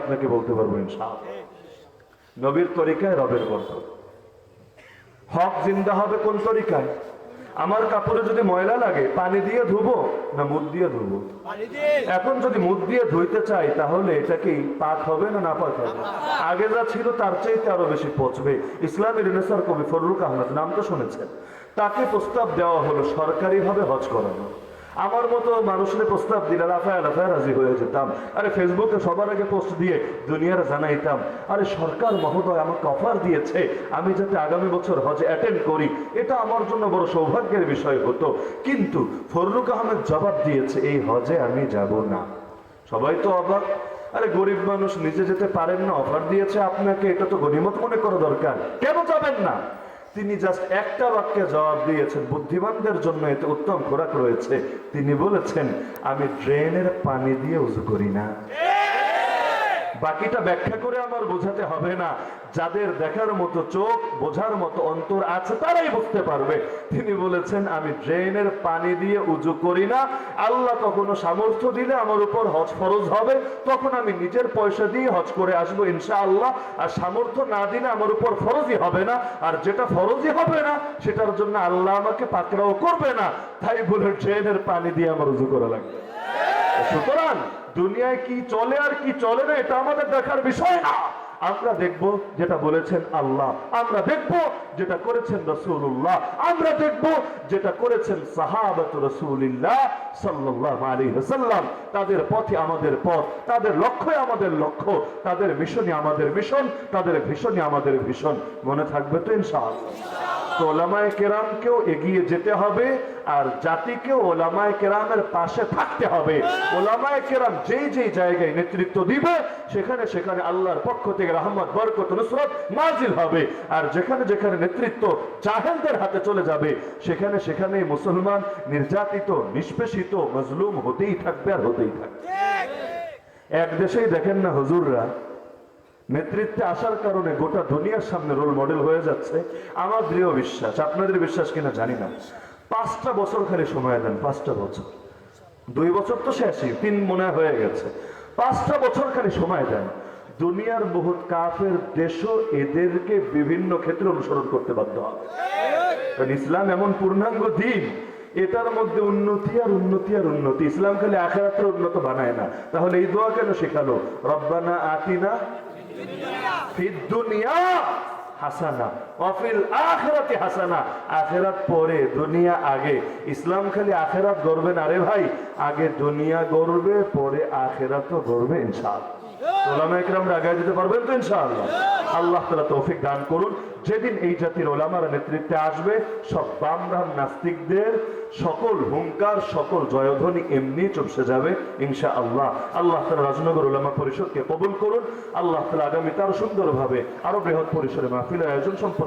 আপনাকে বলতে পারব নবীর তরিকায় রবের বরকত হক জিন্দা হবে কোন তরিকায়? আমার কাপড়ে যদি ময়লা লাগে পানি দিয়ে ধুবো না মুখ দিয়ে ধুবো? এখন যদি মুদ দিয়ে ধুইতে চাই তাহলে এটা কি পাক হবে না না পাক হবে? আগে যা ছিল তার চাইতে আরও বেশি পচবে। ইসলামী রেনেসার কবি ফররুক আহমেদ নাম তো শুনেছেন। তাকে প্রস্তাব দেওয়া হলো সরকারিভাবে হজ করানো। আমার মতো মানুষের প্রস্তাব দিলে লাফায় লাফায় রাজি হয়ে যেতাম। আরে ফেসবুকে সবার আগে পোস্ট দিয়ে দুনিয়ার জানাইতাম। আরে সরকার মহোদয় আমাকে অফার দিয়েছে, আমি যাতে আগামী বছর হজে অ্যাটেন্ড করি। এটা আমার জন্য বড় সৌভাগ্যের বিষয় হতো। কিন্তু ফররুক আহমেদ জবাব দিয়েছে, এই হজে আমি যাব না। সবাই তো অবাক। আরে গরিব মানুষ নিজে যেতে পারেন না অফার দিয়েছে আপনাকে, এটা তো গণিমত মনে করা দরকার। কেন যাবেন না? তিনি জাস্ট একটা বাক্যে জবাব দিয়েছেন, বুদ্ধিমানদের জন্য এতে উত্তম খোরাক রয়েছে। তিনি বলেছেন, আমি ড্রেনের পানি দিয়ে উজু করি না। বাকিটা ব্যাখ্যা করে আমার বোঝাতে হবে না। যাদের দেখার মতো চোখ, বোঝার মতো অন্তর আছে, তারাই বুঝতে পারবে। তিনি বলেছেন, আমি ড্রেনের পানি দিয়ে উজু করি না। আল্লাহ কখনো সামর্থ্য দিলে আমার উপর হজ ফরজ হবে। তখন আমি নিজের পয়সা দিয়ে হজ করে আসব ইনশা আল্লাহ আর সামর্থ্য না দিলে আমার উপর ফরজই হবে না। আর যেটা ফরজই হবে না, সেটার জন্য আল্লাহ আমাকে পাকড়াও করবে না। তাই বলে, ড্রেনের পানি দিয়ে আমার উজু করা লাগবে। সুতরাং দুনিয়ায় কি চলে আর কি চলে না, এটা আমাদের দেখার বিষয় না। আমরা দেখব যেটা বলেছেন আল্লাহ, আমরা দেখব যেটা করেছেন রসুল্লাহ আমরা দেখব যেটা করেছেন সাহাবাত রসুলিল্লাহ সাল্লাহ আলী সাল্লাম তাদের পথে আমাদের পথ, তাদের লক্ষ্যই আমাদের লক্ষ্য, তাদের মিশনই আমাদের মিশন, তাদের ভীষণই আমাদের ভীষণ। মনে থাকবে তো ইনশাআল্লাহ। ওলামায় কেরামকেও এগিয়ে যেতে হবে আর জাতিকেও ওলামায় কেরামের পাশে থাকতে হবে। ওলামায় কেরাম যেই যেই জায়গায় নেতৃত্ব দিবে, সেখানে সেখানে আল্লাহর পক্ষ থেকে রহমত, বরকত, নুসরত নাজিল হবে। আর যেখানে যেখানে নেতৃত্ব জাহেলদের হাতে চলে যাবে, সেখানে সেখানে মুসলমান নির্যাতিত, নিষ্পেষিত, মজলুম হতেই থাকবে আর হতেই থাকবে। এক দেশেই দেখেন না হুজুররা নেতৃত্বে আসার কারণে গোটা দুনিয়ার সামনে রোল মডেল হয়ে যাচ্ছে। আমার দৃঢ় বিশ্বাস, আপনাদের বিশ্বাস কিনা জানি না। পাঁচটা বছর খালি সময় দেন, পাঁচটা বছর। দুই বছর তো শেষই, তিন মনে হয়ে গেছে। পাঁচটা বছর খালি সময় দেন। দুনিয়ার বহুত কাফের দেশও এদেরকে বিভিন্ন ক্ষেত্রে অনুসরণ করতে বাধ্য হবে। কারণ ইসলাম এমন পূর্ণাঙ্গ দিন, এটার মধ্যে উন্নতি আর উন্নতি আর উন্নতি। ইসলাম খালি আখেরাতের উন্নত বানায় না। তাহলে এই দোয়া কেন শেখালো? রব্বানা আতিনা দুনিয়া হাসানা অফিল আখেরাতে হাসানা। আখেরাত পরে দুনিয়া আগে। ইসলাম খালি আখেরাত গড়বে না রে ভাই। আগে দুনিয়া গড়বে পরে আখেরাতও গড়বে ওলামা দিতে পারবেন তো ইনশাআল্লাহ? আল্লাহ তালা তৌফিক দান করুন। যেদিন এই জাতির ওলামার নেতৃত্বে আসবে, সব বামরাম নাস্তিকদের সকল হুঙ্কার, সকল জয়ধ্বনি এমনি চুপসে যাবে ইনশা আল্লাহ আল্লাহ তালা রাজনগর ওলামা পরিষদকে কবুল করুন। আল্লাহ তালা আগামী তার সুন্দরভাবে, আরও বৃহৎ পরিসরে মাহফিল আয়োজন সম্পন্ন